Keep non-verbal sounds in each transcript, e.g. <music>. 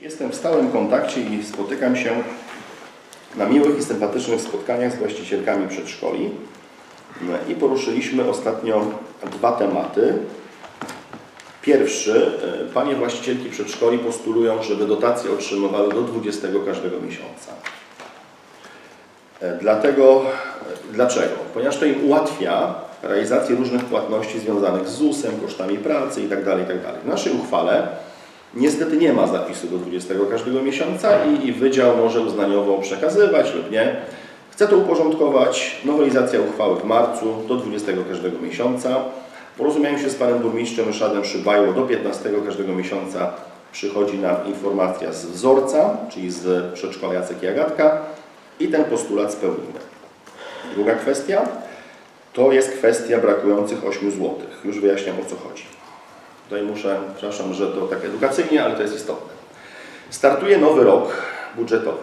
Jestem w stałym kontakcie i spotykam się na miłych i sympatycznych spotkaniach z właścicielkami przedszkoli i poruszyliśmy ostatnio dwa tematy. Pierwszy, e, panie właścicielki przedszkoli postulują, żeby dotacje otrzymywały do 20 każdego miesiąca. E, Dlatego, e, dlaczego? Ponieważ to im ułatwia realizację różnych płatności związanych z ZUS-em, kosztami pracy itd. itd. W naszej uchwale niestety nie ma zapisu do 20 każdego miesiąca i, i wydział może uznaniowo przekazywać lub nie. Chcę to uporządkować. Nowelizacja uchwały w marcu do 20 każdego miesiąca. Porozumiałem się z panem burmistrzem Ryszardem Szybajło. Do 15 każdego miesiąca przychodzi nam informacja z wzorca, czyli z przedszkola Jacek i Agatka i ten postulat spełnimy. Druga kwestia to jest kwestia brakujących 8 zł. Już wyjaśniam o co chodzi. Tutaj muszę, przepraszam, że to tak edukacyjnie, ale to jest istotne. Startuje nowy rok budżetowy.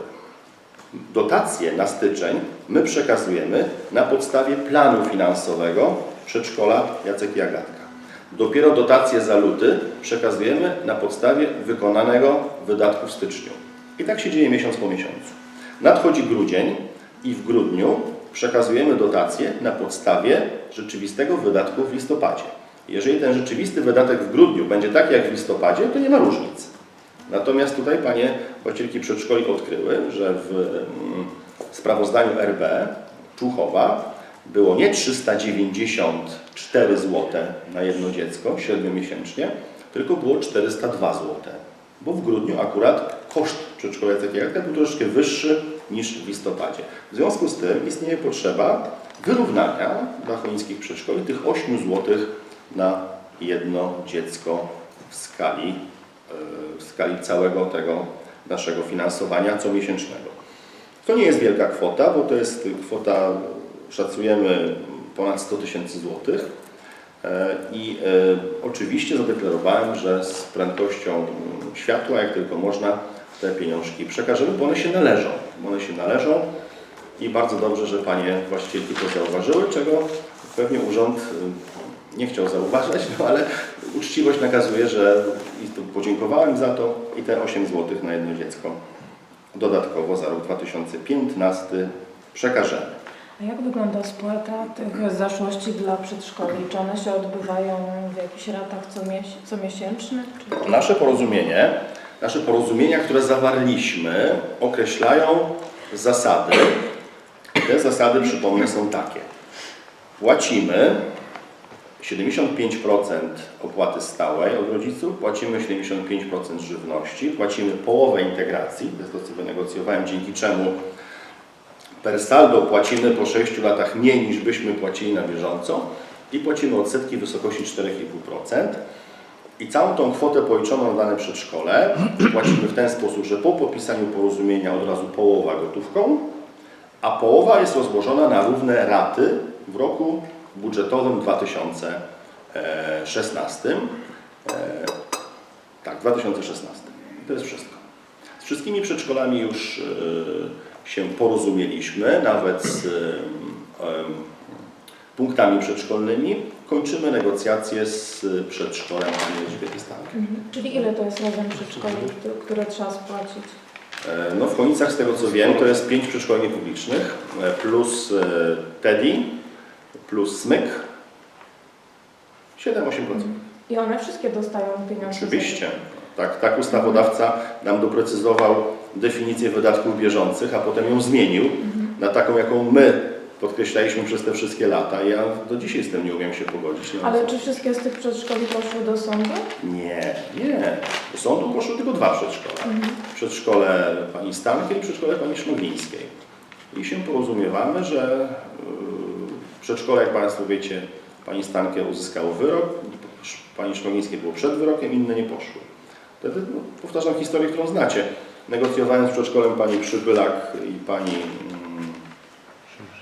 Dotacje na styczeń my przekazujemy na podstawie planu finansowego przedszkola Jacek i Agatka. Dopiero dotacje za luty przekazujemy na podstawie wykonanego wydatku w styczniu. I tak się dzieje miesiąc po miesiącu. Nadchodzi grudzień i w grudniu przekazujemy dotacje na podstawie rzeczywistego wydatku w listopadzie. Jeżeli ten rzeczywisty wydatek w grudniu będzie taki jak w listopadzie, to nie ma różnic. Natomiast tutaj panie właścicielki przedszkoli odkryły, że w mm, sprawozdaniu RB Czuchowa było nie 394 zł na jedno dziecko średnio miesięcznie, tylko było 402 zł. Bo w grudniu akurat koszt przedszkola Jagdka był troszeczkę wyższy niż w listopadzie. W związku z tym istnieje potrzeba wyrównania dla chonińskich przedszkoli tych 8 zł na jedno dziecko w skali, e, w skali całego tego naszego finansowania comiesięcznego. To nie jest wielka kwota, bo to jest kwota, szacujemy, ponad 100 tysięcy złotych. E, I e, oczywiście zadeklarowałem, że z prędkością światła, jak tylko można, te pieniążki przekażemy, bo one się należą. One się należą i bardzo dobrze, że Panie właścicielki to zauważyły, czego pewnie urząd nie chciał zauważać, no ale uczciwość nakazuje, że i tu podziękowałem za to i te 8 zł na jedno dziecko dodatkowo za rok 2015 przekażemy. A jak wygląda spłata tych zaszłości dla przedszkoli? Czy one się odbywają w jakichś ratach comies- comiesięcznych? Czy... Nasze porozumienie, nasze porozumienia, które zawarliśmy, określają zasady. Te zasady, przypomnę, są takie. Płacimy 75% opłaty stałej od rodziców, płacimy 75% żywności, płacimy połowę integracji, to jest to, co wynegocjowałem, dzięki czemu per saldo płacimy po 6 latach mniej niż byśmy płacili na bieżąco i płacimy odsetki w wysokości 4,5%. I całą tą kwotę policzoną na dane przedszkole <clears throat> płacimy w ten sposób, że po podpisaniu porozumienia od razu połowa gotówką, a połowa jest rozłożona na równe raty w roku budżetowym 2016. E, tak, 2016. I to jest wszystko. Z wszystkimi przedszkolami już e, się porozumieliśmy, nawet z e, punktami przedszkolnymi. Kończymy negocjacje z przedszkolem pani Elżbiety Stanki. Mhm. Czyli ile to jest razem przedszkoli, które- które trzeba spłacić? No w Konicach, z tego co wiem, to jest pięć przedszkoli niepublicznych, e, plus TEDI, plus SMYK, 7-8%. I one wszystkie dostają pieniądze? Oczywiście. Tak, tak ustawodawca nam doprecyzował definicję wydatków bieżących, a potem ją zmienił na taką, jaką my podkreślaliśmy przez te wszystkie lata. Ja do dzisiaj z tym nie umiem się pogodzić. No, Ale czy wszystkie z tych przedszkoli poszły do sądu? Nie, nie. Do sądu poszły tylko dwa przedszkola. Mhm. Przedszkole pani Stankiej i przedszkole pani Szmaglińskiej. I się porozumiewamy, że przedszkole, jak Państwo wiecie, pani Stankie uzyskało wyrok, pani Szmaglińskiej było przed wyrokiem, inne nie poszły. Wtedy no, powtarzam historię, którą znacie. Negocjowałem z przedszkolem pani Przybylak i pani mm,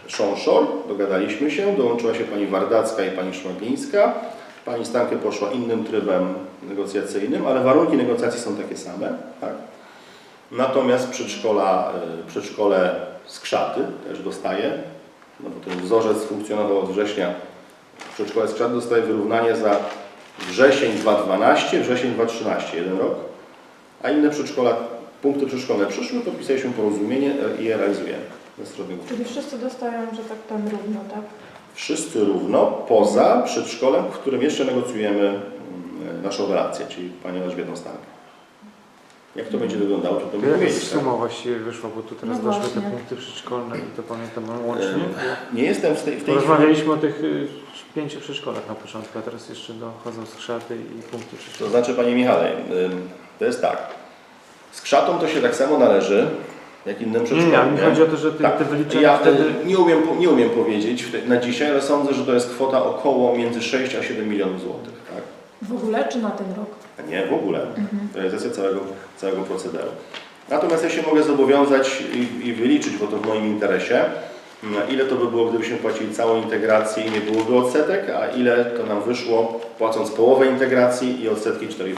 Szonszor, dogadaliśmy się, dołączyła się pani Wardacka i pani Szmaglińska. Pani Stankę poszła innym trybem negocjacyjnym, ale warunki negocjacji są takie same. Tak? Natomiast przedszkola, y, przedszkole Skrzaty też dostaje, no bo ten wzorzec funkcjonował od września. Przedszkole Skrzaty dostaje wyrównanie za wrzesień 2012, wrzesień 2013, jeden rok, a inne przedszkola, punkty przedszkolne przyszły, podpisaliśmy porozumienie e, i je realizujemy. Czyli wszyscy dostają, że tak powiem, równo, tak? Wszyscy równo, poza przedszkolem, w którym jeszcze negocjujemy mm, naszą relację, czyli Panią Elżbietą Stankę. Jak to będzie wyglądało, to będę Jaka powiedzieć. tak? suma właściwie wyszła, bo tu teraz No doszły te właśnie. punkty przedszkolne i to pamiętam łącznie. Em, Nie jestem w tej, w tej chwili... Porozmawialiśmy o tych y, pięciu przedszkolach na początku, a teraz jeszcze dochodzą skrzaty i punkty To przedszkolne. znaczy, Panie Michale, to jest tak. Z krzatą to się tak samo należy, jak innym Nie, nie, przedszkolom. mi nie? chodzi o to, że te, Tak. te wyliczenia Ja wtedy... y, nie, umiem, po- nie umiem powiedzieć w- na dzisiaj, ale sądzę, że to jest kwota około między 6 a 7 milionów złotych. Tak? W ogóle czy na ten rok? Nie, w ogóle. Realizacja całego, całego procederu. Natomiast ja się mogę zobowiązać i, i wyliczyć, bo to w moim interesie, mm, ile to by było, gdybyśmy płacili całą integrację i nie byłoby odsetek, a ile to nam wyszło płacąc połowę integracji i odsetki 4,5%.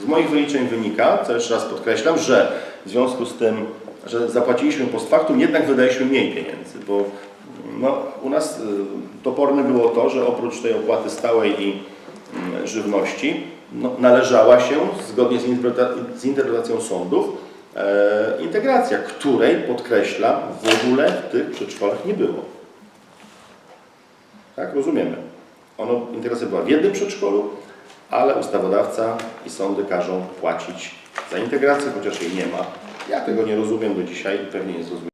Z moich wyliczeń wynika, co jeszcze raz podkreślam, że w związku z tym, że zapłaciliśmy post factum, jednak wydaliśmy mniej pieniędzy, bo mm, no, u nas y, toporne było to, że oprócz tej opłaty stałej i żywności no, należała się, zgodnie z, interpreta- z interpretacją sądów, e, integracja, której, podkreślam, w ogóle w tych przedszkolach nie było. Tak, rozumiemy. Ono, integracja była w jednym przedszkolu, ale ustawodawca i sądy każą płacić za integrację, chociaż jej nie ma. Ja tego nie rozumiem do dzisiaj i pewnie nie zrozumiem.